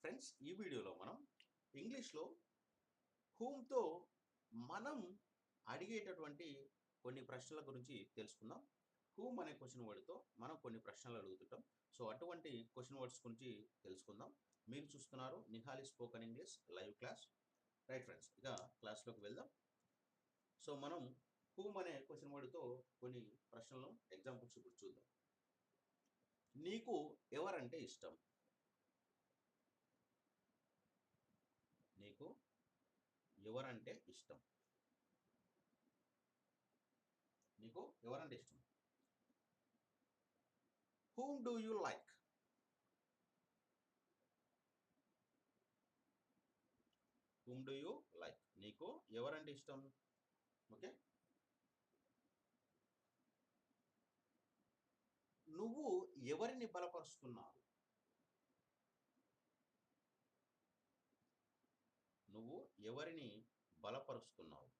Friends ఈ వీడియోలో మనం ఇంగ్లీష్లో హూమ్తో మనం అడిగేటటువంటి కొన్ని ప్రశ్నల గురించి తెలుసుకుందాం. హూమ్ అనే క్వశ్చన్ వర్డ్తో మనం కొన్ని ప్రశ్నలు అడుగుతుంటాం. సో అటువంటి క్వశ్చన్ వర్డ్స్ గురించి తెలుసుకుందాం. మీరు చూస్తున్నారు Nihali spoken English live class. Right friends ఇక క్లాస్లోకి వెళ్దాం. సో మనం హూమ్ అనే క్వశ్చన్ వర్డ్తో కొన్ని ప్రశ్నలను ఎగ్జాంపుల్స్ ఇప్పుడు చూద్దాం. నీకు ఎవరంటే ఇష్టం? నీకు ఎవరంటే ఇష్టం. నీకు ఎవరంటే ఇష్టం? Whom do you like whom do you like నీకు ఎవరంటే ఇష్టం? ఓకే? నువ్వు ఎవరిని బలపరుస్తున్నావు నువ్వు ఎవరిని బలపరుస్తున్నావు?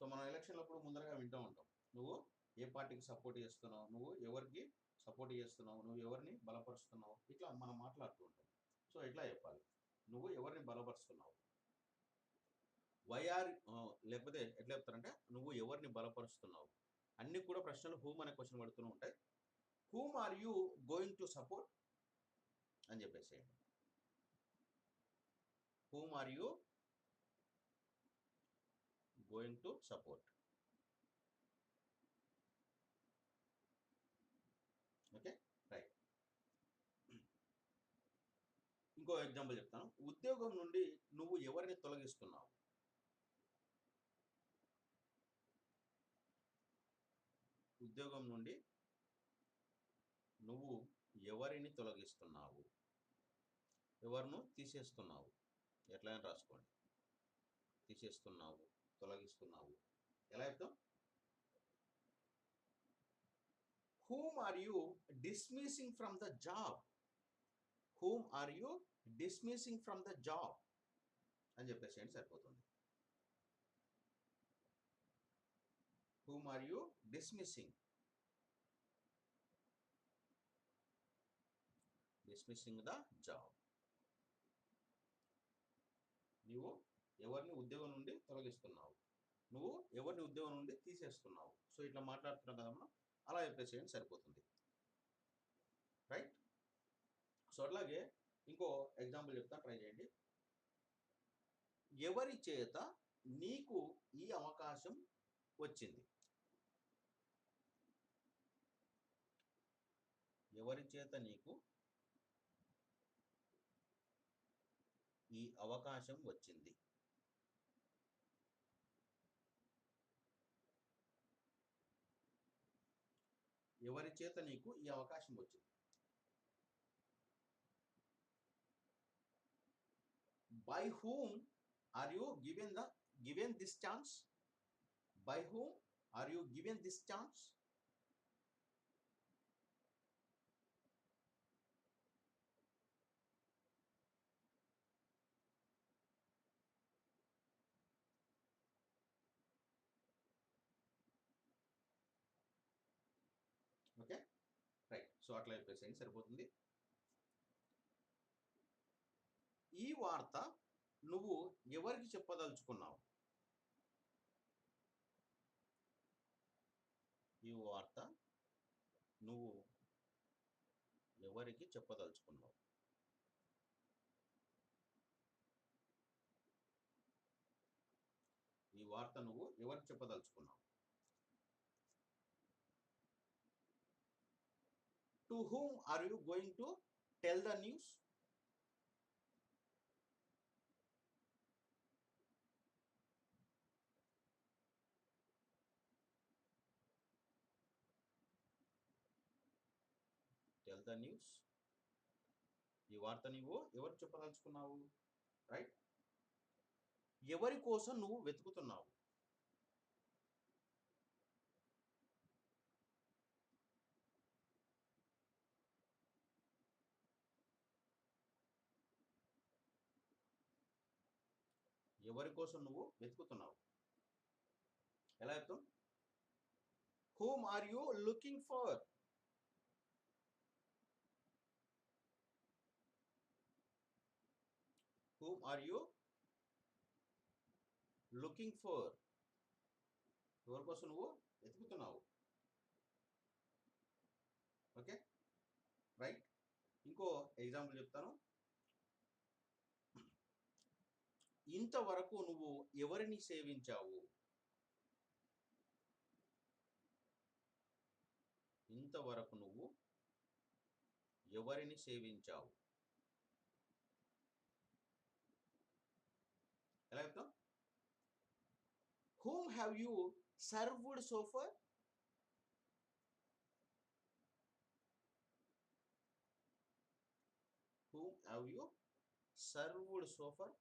సో మనం ఎలక్షన్లప్పుడు ముందరగా వింటూ ఉంటాం. నువ్వు ఏ పార్టీకి సపోర్ట్ చేస్తున్నావు? నువ్వు ఎవరికి సపోర్ట్ చేస్తున్నావు? నువ్వు ఎవరిని బలపరుస్తున్నావు? ఇట్లా మనం మాట్లాడుతూ ఉంటాం. సో ఎట్లా చెప్పాలి? నువ్వు ఎవరిని బలపరుస్తున్నావు? వైఆర్ లేకపోతే ఎట్లా చెప్తారంటే నువ్వు ఎవరిని బలపరుస్తున్నావు? అన్ని కూడా ప్రశ్నలు హూమ్ అనే క్వశ్చన్ పడుతూనే ఉంటాయి. Whom are you going to support అని చెప్పేసేయండి. Whom are you going to support okay right ఇంకో ఎగ్జాంపుల్ చెప్తాను. ఉద్యోగం నుండి నువ్వు ఎవరిని తొలగిస్తున్నావు? ఉద్యోగం నుండి నువ్వు ఎవరిని తొలగిస్తున్నావు. ఎవరిను తీసేస్తున్నావు. ఎట్లయినా రాసుకోండి. తీసేస్తున్నావు తొలగిస్తున్నావు. ఎలా చెప్తాం whom are you dismissing from the job whom are you dismissing from the job అని చెప్పేసి సరిపోతుంది. Whom are you dismissing dismissing the job నువ్వు ఎవరిని ఉద్యోగం నుండి తొలగిస్తున్నావు? నువ్వు ఎవరిని ఉద్యోగం నుండి తీసేస్తున్నావు? సో ఇట్లా మాట్లాడుతున్నావు కదా మనం అలా చెప్పేసేయండి సరిపోతుంది. రైట్ సో అట్లాగే ఇంకో ఎగ్జాంపుల్ చెప్తా ట్రై చేయండి. ఎవరి చేత నీకు ఈ అవకాశం వచ్చింది? ఎవరి చేత నీకు ఈ అవకాశం వచ్చింది. ఎవరి చేత నీకు ఈ అవకాశం వచ్చింది? By whom are you given the given this chance by whom are you given this chance okay right so అట్లా చెప్పేసి సరిపోతుంది. ఈ వార్త నువ్వు ఎవరికి చెప్పదలుచుకున్నావు? ఈ వార్త నువ్వు ఎవరికి చెప్పదలుచుకున్నావు? ఈ వార్త నువ్వు ఎవరికి చెప్పదలుచుకున్నావు? To whom are you going to tell the news tell the news ఈ వార్త నువ్వు ఎవరు చెప్పదలుచుకున్నావు? రైట్ ఎవరి కోసం నువ్వు వెతుకుతున్నావు? ఎవరి కోసం నువ్వు వెతుకుతున్నావు? ఎలా అర్థం whom are you looking for whom are you looking for ఎవరి కోసం నువ్వు వెతుకుతున్నావు? ఓకే రైట్ ఇంకో ఎగ్జాంపుల్ చెప్తాను. ఇంతవరకు నువ్వు ఎవరిని సేవించావు? ఇంతవరకు నువ్వు ఎవరిని సేవించావు? ఎలా చెప్తాం? Whom have you served so far whom have you served so far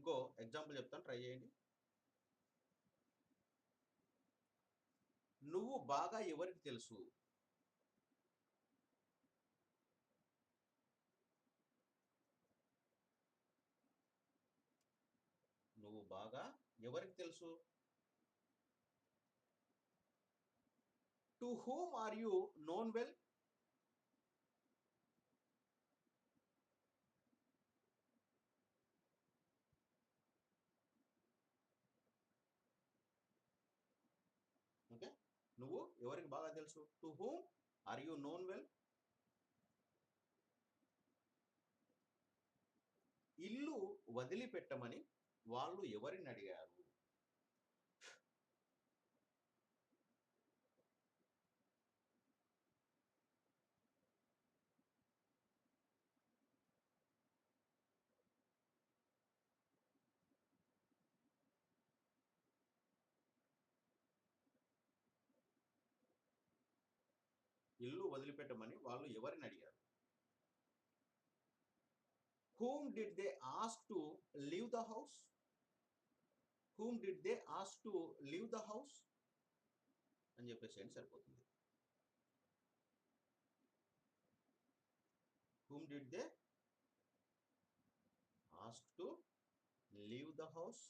ఇంకో ఎగ్జాంపుల్ చెప్తాను ట్రై చేయండి. నువ్వు బాగా ఎవరికి తెలుసు? నువ్వు బాగా ఎవరికి తెలుసు? To whom are you known well okay నువ్వు ఎవరికి బాగా తెలుసు? To whom are you known well ఇల్లు వదిలిపెట్టమని వాళ్ళు ఎవరిని అడిగారు? ఇల్లు వదిలిపెట్టమని వాళ్ళు ఎవరిని అడిగారు? Whom did they ask to leave the house whom did they ask to leave the house అని చెప్పేసి అని సరిపోతుంది? Whom did they ask to leave the house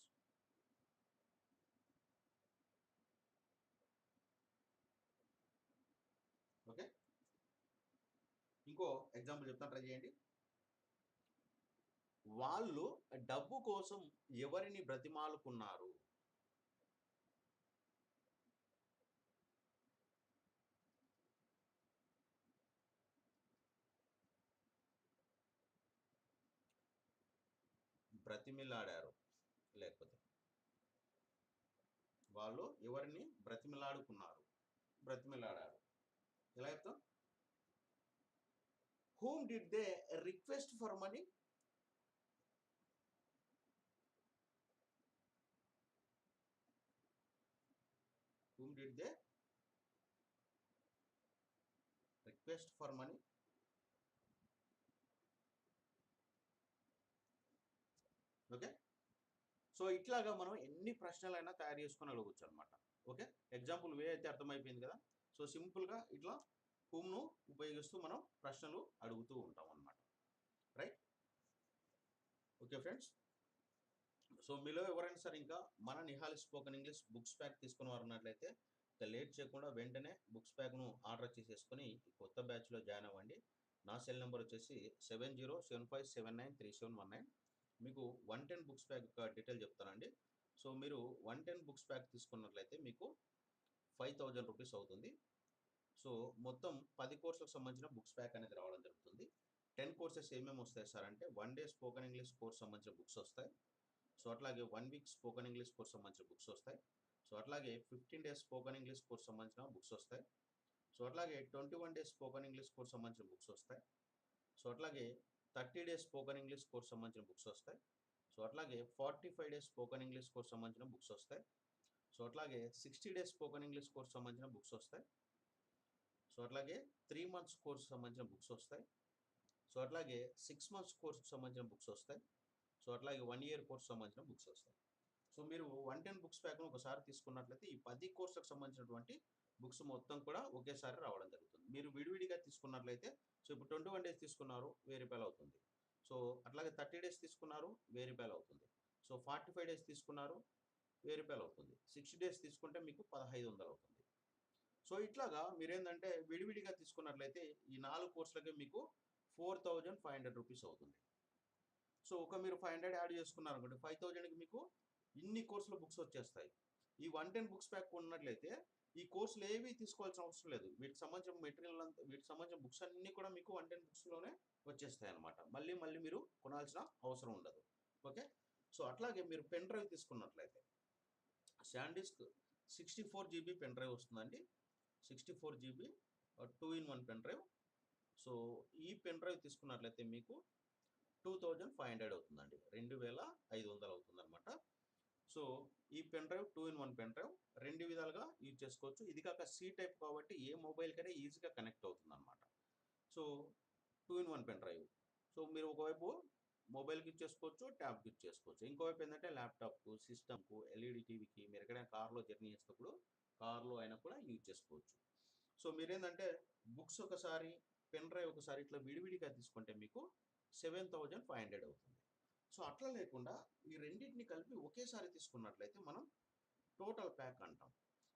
ఇంకో ఎగ్జాంపుల్ చెప్తాను ట్రై చేయండి. వాళ్ళు డబ్బు కోసం ఎవరిని బ్రతిమాలుకున్నారు? బ్రతిమిలాడారు. లేకపోతే వాళ్ళు ఎవరిని బ్రతిమిలాడుకున్నారు? బ్రతిమిలాడారు. ఎలా చెప్తాం? Whom did they request for money whom did they request for money? Okay so ఇట్లాగా మనం ఎన్ని ప్రశ్నలైనా తయారు చేసుకొని అడగవచ్చు అనమాట ఓకే ఎగ్జాంపుల్ వే అయితే అర్థమైపోయింది కదా? సో సింపుల్గా ఇట్లా హూమ్ను ఉపయోగిస్తూ మనం ప్రశ్నలు అడుగుతూ ఉంటాం అనమాట రైట్? Okay friends. సో మీలో ఎవరైనా సరే ఇంకా మన Nihal spoken English books pack తీసుకుని వారు ఉన్నట్లయితే ఇక లేట్ చేయకుండా వెంటనే బుక్స్ ప్యాక్ను ఆర్డర్ చేసేసుకొని కొత్త బ్యాచ్లో జాయిన్ అవ్వండి. నా సెల్ నెంబర్ వచ్చేసి seven zero seven five seven nine three seven one nine. మీకు వన్ టెన్ బుక్స్ ప్యాక్ యొక్క డీటెయిల్ చెప్తానండి. సో మీరు వన్ టెన్ బుక్స్ ప్యాక్ తీసుకున్నట్లయితే మీకు ఫైవ్ థౌజండ్ రూపీస్ అవుతుంది. సో మొత్తం పది కోర్సులకు సంబంధించిన బుక్స్ ప్యాక్ అనేది రావడం జరుగుతుంది. టెన్ కోర్సెస్ ఏమేమి వస్తాయి సార్ అంటే one day spoken English course సంబంధించిన బుక్స్ వస్తాయి. సో అట్లాగే one week spoken English course సంబంధించిన బుక్స్ వస్తాయి. సో అట్లాగే fifteen days spoken English course సంబంధించిన బుక్స్ వస్తాయి. సో అట్లాగే twenty one days spoken English course సంబంధించిన బుక్స్ వస్తాయి. సో అట్లాగే thirty days spoken English course సంబంధించిన బుక్స్ వస్తాయి. సో అట్లాగే forty five days spoken English course సంబంధించిన బుక్స్ వస్తాయి. సో అట్లాగే sixty days spoken English course సంబంధించిన బుక్స్ వస్తాయి. సో అట్లాగే త్రీ మంత్స్ కోర్స్ సంబంధించిన బుక్స్ వస్తాయి. సో అట్లాగే సిక్స్ మంత్స్ కోర్స్కి సంబంధించిన బుక్స్ వస్తాయి. సో అట్లాగే వన్ ఇయర్ కోర్స్ సంబంధించిన బుక్స్ వస్తాయి. సో మీరు వన్ టెన్ బుక్స్ ప్యాక్ను ఒకసారి తీసుకున్నట్లయితే ఈ పది కోర్సులకు సంబంధించినటువంటి బుక్స్ మొత్తం కూడా ఒకేసారి రావడం జరుగుతుంది. మీరు విడివిడిగా తీసుకున్నట్లయితే సో ఇప్పుడు ట్వంటీ వన్ డేస్ తీసుకున్నారు వెయ్యి రూపాయలు అవుతుంది. సో అట్లాగే థర్టీ డేస్ తీసుకున్నారు వెయ్యి రూపాయలు అవుతుంది. సో ఫార్టీ ఫైవ్ డేస్ తీసుకున్నారు వెయ్యి రూపాయలు అవుతుంది. సిక్స్టీ డేస్ తీసుకుంటే మీకు పదహైదు వందలు అవుతుంది. సో ఇట్లాగా మీరేంటంటే విడివిడిగా తీసుకున్నట్లయితే ఈ నాలుగు కోర్సులకి మీకు four thousand five hundred rupees అవుతుంది. సో ఒక మీరు ఫైవ్ హండ్రెడ్ యాడ్ చేసుకున్నారు అనుకోండి ఫైవ్ థౌజండ్కి మీకు ఇన్ని కోర్సుల బుక్స్ వచ్చేస్తాయి. ఈ వన్ టెన్ బుక్స్ ప్యాక్ ఉన్నట్లయితే ఈ కోర్సులు ఏవి తీసుకోవాల్సిన అవసరం లేదు. వీటికి సంబంధించిన మెటీరియల్ అంతా వీటికి సంబంధించిన బుక్స్ అన్నీ కూడా మీకు వన్ టెన్ బుక్స్లోనే వచ్చేస్తాయి అనమాట మళ్ళీ మళ్ళీ మీరు కొనాల్సిన అవసరం ఉండదు. ఓకే? సో అట్లాగే మీరు పెన్ డ్రైవ్ తీసుకున్నట్లయితే SanDisk sixty four GB pen drive వస్తుందండి. Sixty four GB two in one pen drive so ఈ పెన్ డ్రైవ్ తీసుకున్నట్లయితే మీకు టూ థౌజండ్ ఫైవ్ హండ్రెడ్ అవుతుందండి. రెండు వేల ఐదు వందలు అవుతుందన్నమాట. సో ఈ pen drive two in one pen drive రెండు విధాలుగా యూజ్ చేసుకోవచ్చు. ఇది కాక సి టైప్ కాబట్టి ఏ మొబైల్కైనా ఈజీగా కనెక్ట్ అవుతుంది అనమాట so two in one pen drive so మీరు ఒకవైపు మొబైల్కి యూజ్ చేసుకోవచ్చు ట్యాబ్కి యూజ్ చేసుకోవచ్చు. ఇంకోవైపు ఏంటంటే ల్యాప్టాప్కు సిస్టమ్కు ఎల్ఈడి టీవీకి మీరు ఎక్కడైనా కార్లో జర్నీ చేసినప్పుడు కార్లో అయినా కూడా యూజ్ చేసుకోవచ్చు. సో మీరేంటంటే బుక్స్ ఒకసారి పెన్ డ్రైవ్ ఒకసారి ఇట్లా విడివిడిగా తీసుకుంటే మీకు సెవెన్ థౌజండ్ ఫైవ్ హండ్రెడ్ అవుతుంది. సో అట్లా లేకుండా ఈ రెండింటిని కలిపి ఒకేసారి తీసుకున్నట్లయితే మనం టోటల్ ప్యాక్ అంటాం.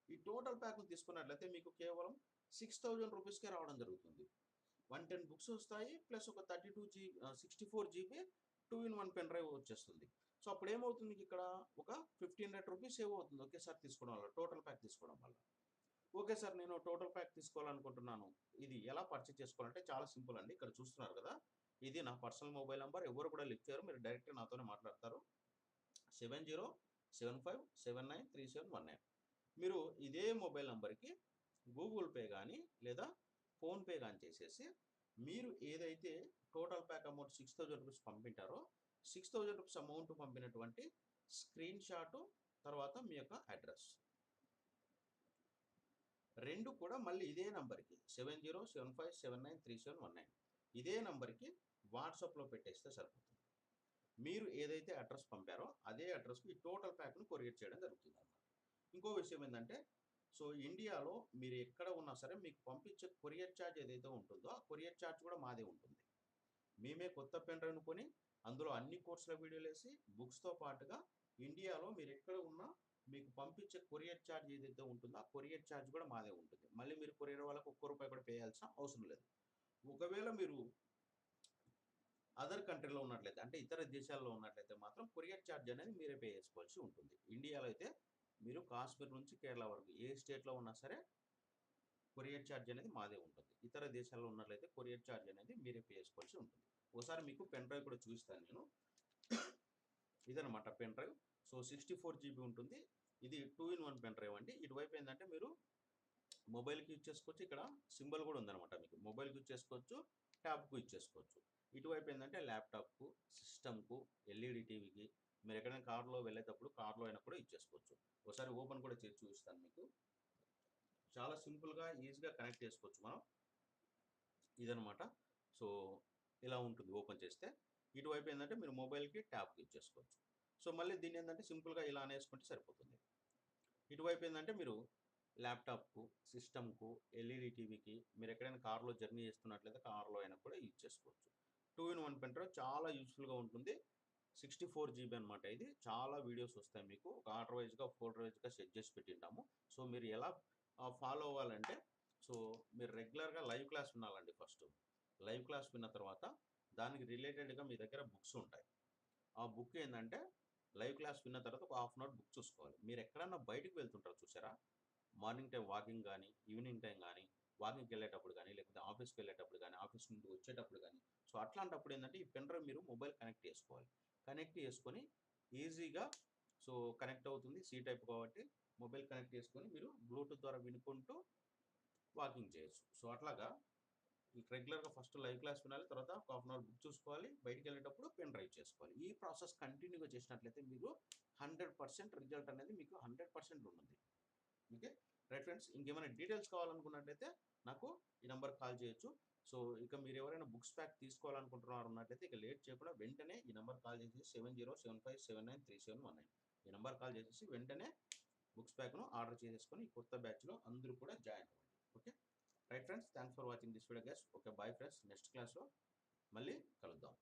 ఈ టోటల్ ప్యాక్ తీసుకున్నట్లయితే మీకు కేవలం సిక్స్ థౌజండ్ రూపీస్కే రావడం జరుగుతుంది. వన్ టెన్ బుక్స్ వస్తాయి ప్లస్ ఒక thirty two G sixty four GB two in one pen drive వచ్చేస్తుంది. సో అప్పుడు ఏమవుతుంది మీకు ఇక్కడ ఒక ఫిఫ్టీన్ హండ్రెడ్ రూపీస్ సేవ్ అవుతుంది. ఒకేసారి తీసుకోవడం వల్ల టోటల్ ప్యాక్ తీసుకోవడం వల్ల. ఓకే సార్ నేను టోటల్ ప్యాక్ తీసుకోవాలనుకుంటున్నాను. ఇది ఎలా పర్చేజ్ చేసుకోవాలంటే చాలా సింపుల్ అండి. ఇక్కడ చూస్తున్నారు కదా ఇది నా పర్సనల్ మొబైల్ నెంబర్. ఎవరు కూడా లిఫ్ట్ చేయరు. మీరు డైరెక్ట్ నాతోనే మాట్లాడతారు. Seven zero seven five seven nine three seven one nine. మీరు ఇదే మొబైల్ నెంబర్కి గూగుల్ పే కానీ లేదా ఫోన్పే కానీ చేసేసి మీరు ఏదైతే total pack amount six thousand rupees పంపింటారో six thousand rupees amount పంపినటువంటి స్క్రీన్ షాటు తర్వాత మీ యొక్క అడ్రస్ రెండు కూడా మళ్ళీ ఇదే నంబర్కి seven zero seven five seven nine three seven one nine ఇదే నంబర్కి వాట్సాప్లో పెట్టేస్తే సరిపోతుంది. మీరు ఏదైతే అడ్రస్ పంపారో అదే అడ్రస్కి ఈ టోటల్ ప్యాక్ను కొరియర్ చేయడం జరుగుతుంది అన్నమాట. ఇంకో విషయం ఏంటంటే సో ఇండియాలో మీరు ఎక్కడ ఉన్నా సరే మీకు పంపించే కొరియర్ ఛార్జ్ ఏదైతే ఉంటుందో ఆ కొరియర్ ఛార్జ్ కూడా మాదే ఉంటుంది. మేమే కొత్త పెన్ డ్రైవ్ను కొని అందులో అన్ని కోర్సుల వీడియోలు వేసి బుక్స్తో పాటుగా ఇండియాలో మీరు ఎక్కడ ఉన్నా మీకు పంపించే కొరియర్ ఛార్జ్ ఏదైతే ఉంటుందో ఆ కొరియర్ ఛార్జ్ కూడా మాదే ఉంటుంది. మళ్ళీ మీరు కొరియర్ వాళ్ళకి ఒక్క రూపాయి కూడా పే చేయాల్సిన అవసరం లేదు. ఒకవేళ మీరు అదర్ కంట్రీలో ఉన్నట్లయితే అంటే ఇతర దేశాల్లో ఉన్నట్లయితే మాత్రం కొరియర్ ఛార్జ్ అనేది మీరే పే చేసుకోవాల్సి ఉంటుంది. ఇండియాలో అయితే మీరు కాశ్మీర్ నుంచి కేరళ వరకు ఏ స్టేట్లో ఉన్నా సరే కొరియర్ ఛార్జ్ అనేది మాదే ఉంటుంది. ఇతర దేశాల్లో ఉన్నట్లయితే కొరియర్ ఛార్జ్ అనేది మీరే పే చేసుకోవాల్సి ఉంటుంది. ఒకసారి మీకు పెన్ డ్రైవ్ కూడా చూపిస్తాను నేను. ఇదనమాట pen drive. So sixty four GB ఉంటుంది. ఇది two in one pen drive అండి. ఇటువైపు ఏంటంటే మీరు మొబైల్కి యూజ్ చేసుకోవచ్చు. ఇక్కడ సింబల్ కూడా ఉందన్నమాట మీకు. మొబైల్కి యూజ్ చేసుకోవచ్చు ట్యాబ్కు యూజ్ చేసుకోవచ్చు. ఇటువైపు ఏంటంటే ల్యాప్టాప్కు సిస్టమ్కు ఎల్ఈడి టీవీకి మీరు ఎక్కడైనా కార్లో వెళ్ళేటప్పుడు కార్లో అయినా కూడా యూజ్ చేసుకోవచ్చు. ఒకసారి ఓపెన్ కూడా చేసి చూపిస్తాను మీకు. చాలా సింపుల్గా ఈజీగా కనెక్ట్ చేసుకోవచ్చు మనం. ఇదనమాట సో ఇలా ఉంటుంది ఓపెన్ చేస్తే. ఇటువైపు ఏంటంటే మీరు మొబైల్కి ట్యాబ్కి యూజ్ చేసుకోవచ్చు సో మళ్ళీ దీన్ని ఏంటంటే సింపుల్గా ఇలా అనేసుకుంటే సరిపోతుంది. ఇటువైపు ఏంటంటే మీరు ల్యాప్టాప్కు సిస్టమ్కు ఎల్ఈడి టీవీకి మీరు ఎక్కడైనా కార్లో జర్నీ చేస్తున్నట్లయితే కార్లో అయినా కూడా యూజ్ చేసుకోవచ్చు. టూ ఇన్ వన్ పెన్ చాలా యూస్ఫుల్గా ఉంటుంది. సిక్స్టీ ఫోర్ జీబీ అనమాట ఇది. చాలా వీడియోస్ వస్తాయి మీకు. ఒక ఆర్డర్ వైజ్గా ఫోల్డర్ వైజ్గా సెట్ చేసి పెట్టింటాము. సో మీరు ఎలా ఫాలో అవ్వాలంటే సో మీరు రెగ్యులర్గా లైవ్ క్లాస్ ఉండాలండి ఫస్ట్. లైవ్ క్లాస్ విన్న తర్వాత దానికి రిలేటెడ్గా మీ దగ్గర బుక్స్ ఉంటాయి. ఆ బుక్ ఏంటంటే లైవ్ క్లాస్ విన్న తర్వాత ఒక హాఫ్ అన్ అవర్ బుక్ చూసుకోవాలి. మీరు ఎక్కడన్నా బయటకు వెళ్తుంటారు చూసారా? మార్నింగ్ టైం వాకింగ్ కానీ ఈవినింగ్ టైం కానీ వాకింగ్కి వెళ్ళేటప్పుడు కానీ లేకపోతే ఆఫీస్కి వెళ్ళేటప్పుడు కానీ ఆఫీస్ నుండి వచ్చేటప్పుడు కానీ సో అట్లాంటప్పుడు ఏంటంటే ఈ పెన్ డ్రైవ్ మీరు మొబైల్ కనెక్ట్ చేసుకోవాలి. కనెక్ట్ చేసుకొని ఈజీగా సో కనెక్ట్ అవుతుంది సీ టైప్ కాబట్టి మొబైల్ కనెక్ట్ చేసుకొని మీరు బ్లూటూత్ ద్వారా వినుకుంటూ వాకింగ్ చేయొచ్చు. సో అట్లాగా రెగ్యులర్గా ఫస్ట్ లైవ్ క్లాస్ వినాలి తర్వాత ఒక హాఫ్ అన్ అవర్ బుక్ చూసుకోవాలి బయటికి వెళ్ళేటప్పుడు పెన్ డ్రైవ్ చేసుకోవాలి. ఈ ప్రాసెస్ కంటిన్యూగా చేసినట్లయితే మీరు హండ్రెడ్ పర్సెంట్ రిజల్ట్ అనేది మీకు హండ్రెడ్ పర్సెంట్ ఉంటుంది. ఓకే? రైట్ ఫ్రెండ్స్ ఇంకేమైనా డీటెయిల్స్ కావాలనుకున్నట్లయితే నాకు ఈ నెంబర్ కాల్ చేయొచ్చు. సో ఇక మీరు ఎవరైనా బుక్స్ ప్యాక్ తీసుకోవాలనుకుంటున్నారు ఉన్నట్లయితే ఇక లేట్ చేయకుండా వెంటనే ఈ నెంబర్ కాల్ చేసేసి seven zero seven five seven nine three seven one nine ఈ నెంబర్ కాల్ చేసేసి వెంటనే బుక్స్ ప్యాక్ను ఆర్డర్ చేసేసుకొని కొత్త బ్యాచ్లో అందరూ కూడా జాయిన్ అవ్వండి. Okay? Right friends thanks for watching this video guest okay bye friends next క్లాస్లో మళ్ళీ కలుద్దాం.